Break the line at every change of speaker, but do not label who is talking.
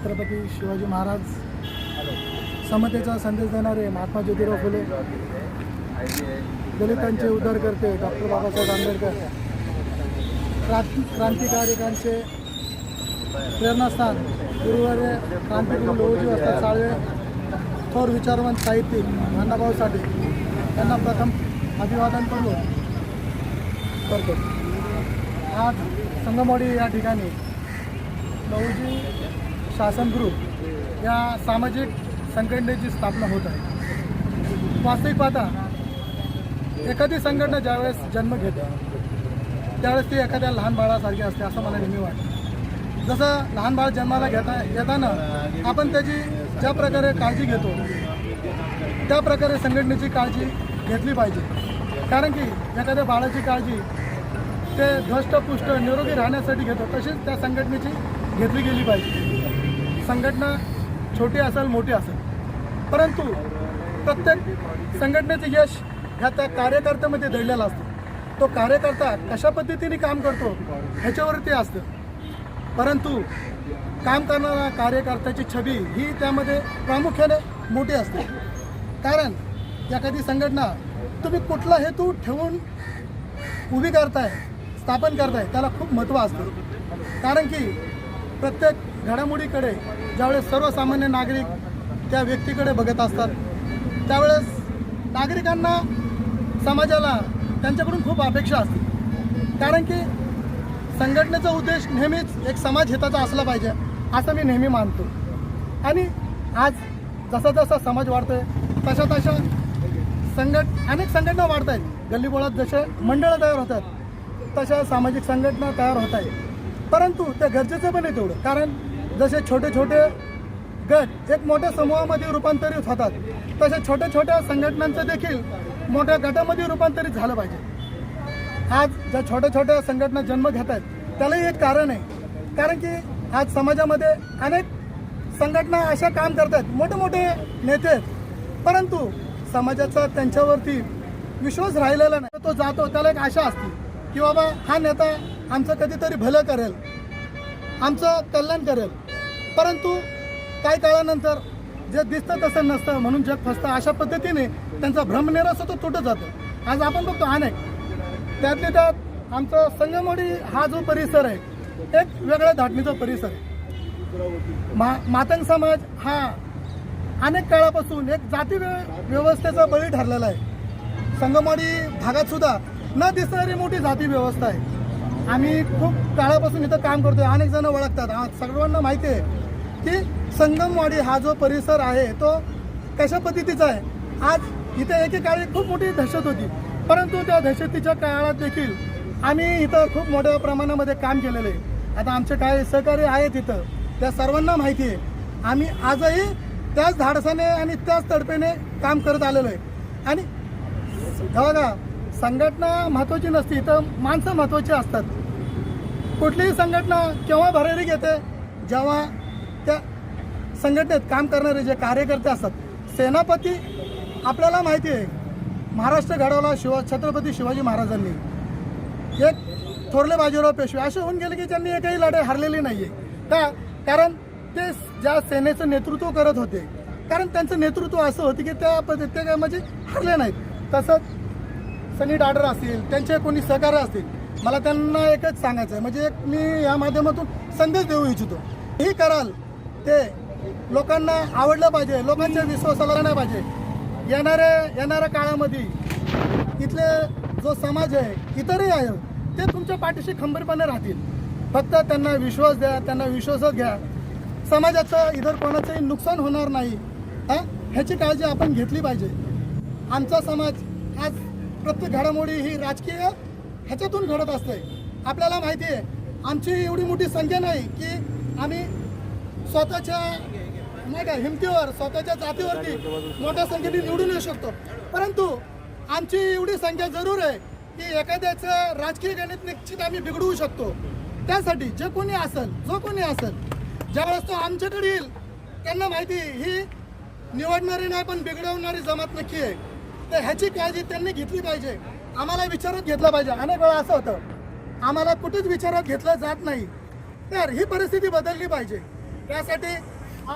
छत्रपती शिवाजी महाराज समतेचा संदेश देणारे महात्मा ज्योतिराव फुले दलितांचे उद्धार करते डॉक्टर बाबासाहेब आंबेडकर क्रांती क्रांतिकारिकांचे प्रेरणास्थान गुरुवारे क्रांतिगुरू लोहजी असतात साळवे थोर विचारवंत साहित्यिक अण्णाभाऊ साठे त्यांना प्रथम अभिवादन करतो करतो. आज संगमवाडी या ठिकाणी लहूजी शासन ग्रुप या सामाजिक संघटनेची स्थापना होत आहे. वास्तविक पाहता एखादी संघटना ज्यावेळेस जन्म घेते त्यावेळेस ती एखाद्या लहान बाळासारखी असते असं मला नेहमी वाटतं. जसं लहान बाळ जन्माला घेता येताना आपण त्याची ज्या प्रकारे काळजी घेतो त्या प्रकारे संघटनेची काळजी घेतली पाहिजे. कारण की एखाद्या बाळाची काळजी ते धष्टपुष्ट निरोगी राहण्यासाठी घेतो तशीच त्या संघटनेची घेतली गेली पाहिजे. संघटना छोटी असेल मोठी असेल. परंतु प्रत्येक संघटनेचं यश ह्या त्या कार्यकर्त्यामध्ये दडलेला असतो. तो कार्यकर्ता कशा पद्धतीने काम करतो ह्याच्यावरती असतं. परंतु काम करणारा कार्यकर्त्याची छबी ही त्यामध्ये प्रामुख्याने मोठी असते. कारण एखादी संघटना तुम्ही कुठला हेतू ठेवून उभी करताय स्थापन करताय त्याला खूप महत्त्व असतं. कारण की प्रत्येक घडामोडीकडे ज्यावेळेस सर्वसामान्य नागरिक त्या व्यक्तीकडे बघत असतात त्यावेळेस नागरिकांना समाजाला त्यांच्याकडून खूप अपेक्षा असते. कारण की संघटनेचा उद्देश नेहमीच एक समाज हिताचा असला पाहिजे असं मी नेहमी मानतो. आणि आज जसा जसा समाज वाढतो आहे तशा तशा संघट अनेक संघटना वाढत आहेत. गल्लीबोळात जसे मंडळं तयार होतात तशा सामाजिक संघटना तयार होत आहेत. परंतु ते गरजेचं पण आहे तेवढं. कारण जसे छोटे छोटे गट एक मोठ्या समूहामध्ये रूपांतरित होतात तसे छोट्या छोट्या संघटनांचं देखील मोठ्या गटामध्ये रूपांतरित झालं पाहिजे. आज ज्या छोट्या छोट्या संघटना जन्म घेत आहेत त्यालाही एक कारण आहे. कारण की आज समाजामध्ये अनेक संघटना अशा काम करतात मोठे मोठे नेते आहेत. परंतु समाजाचा त्यांच्यावरती विश्वास राहिलेला नाही. तो जातो त्याला एक आशा असते की बाबा हा नेता आमचं कधीतरी भलं करेल आमचं कल्याण करेल. परंतु काही काळानंतर जे दिसतं तसं नसतं म्हणून जग फसतं अशा पद्धतीने त्यांचा भ्रमनिरास तो तुटत जातो. आज आपण बघतो अनेक. त्यातले त्यात आमचा संगमवाडी हा जो परिसर आहे एक वेगळ्या धाटणीचा परिसर आहे. मा मातंग समाज हा अनेक काळापासून एक जाती व्य- व्यवस्थेचा बळी ठरलेला आहे. संगमवाडी भागात सुद्धा न दिसणारी मोठी जाती व्यवस्था आहे. आम्ही खूप काळापासून इथं काम करतोय. अनेक जण ओळखतात. सर्वांना माहिती आहे की संगमवाडी हा जो परिसर आहे तो कशा पद्धतीचा आहे? आज इथे एकेकाळी खूप मोठी दहशत होती. परंतु त्या दहशतीच्या काळात देखील आम्ही इथं खूप मोठ्या प्रमाणामध्ये काम केलेलं आहे. आता आमचे काही सहकारी आहेत इथं. त्या सर्वांना माहिती आहे. आम्ही आजही त्याच धाडसाने आणि त्याच तडपेने काम करत आलेलो आहे. आणि बघा संघटना महत्त्वाची नसती. इथं माणसं महत्त्वाची असतात. कुठलीही संघटना केव्हा भरारी घेते जेव्हा त्या संघटनेत काम करणारे जे कार्यकर्ते असतात सेनापती आपल्याला माहिती आहे महाराष्ट्र घडवला शिवा छत्रपती शिवाजी महाराजांनी. एक थोरले बाजीराव पेशवे असे होऊन गेले की त्यांनी एकही लढाई हरलेली नाही आहे का? कारण ते ज्या सेनेचं नेतृत्व करत होते कारण त्यांचं नेतृत्व असं होतं की त्या पद्धती ते काय म्हणजे हरले नाहीत. तसंच सनी डाडर असतील त्यांचे कोणी सहकार्य असतील मला त्यांना एकच सांगायचं आहे म्हणजे एक मी या माध्यमातून संदेश देऊ इच्छितो. हे कराल ते लोकांना आवडलं पाहिजे लोकांच्या विश्वासाला नाही पाहिजे. येणाऱ्या येणाऱ्या काळामध्ये इथले जो समाज आहे इतरही आहे ते तुमच्या पाठीशी खंबीरपणे राहतील. फक्त त्यांना विश्वास द्या त्यांना विश्वासच घ्या. समाजाचं इतर कोणाचंही नुकसान होणार नाही हा? ह्याची काळजी आपण घेतली पाहिजे. आमचा समाज आज प्रत्येक घडामोडी ही राजकीय ह्याच्यातून घडत असते. आपल्याला माहिती आहे आमची एवढी मोठी संख्या नाही की आम्ही स्वतःच्या नाही का हिमतीवर स्वतःच्या जातीवरती मोठ्या संख्येने निवडून येऊ शकतो. परंतु आमची एवढी संख्या जरूर आहे की एखाद्याचं राजकीय गणित निश्चित आम्ही बिघडवू शकतो. त्यासाठी जे कोणी असेल जो कोणी असेल ज्यावेळेस तो आमच्याकडे येईल त्यांना माहिती ही निवडणारी नाही पण बिघडवणारी जमात नक्की आहे. तर ह्याची काळजी त्यांनी घेतली पाहिजे. आम्हाला विचारात घेतलं पाहिजे. अनेक वेळा असं होतं आम्हाला कुठेच विचारात घेतलं जात नाही. तर ही परिस्थिती बदलली पाहिजे. त्यासाठी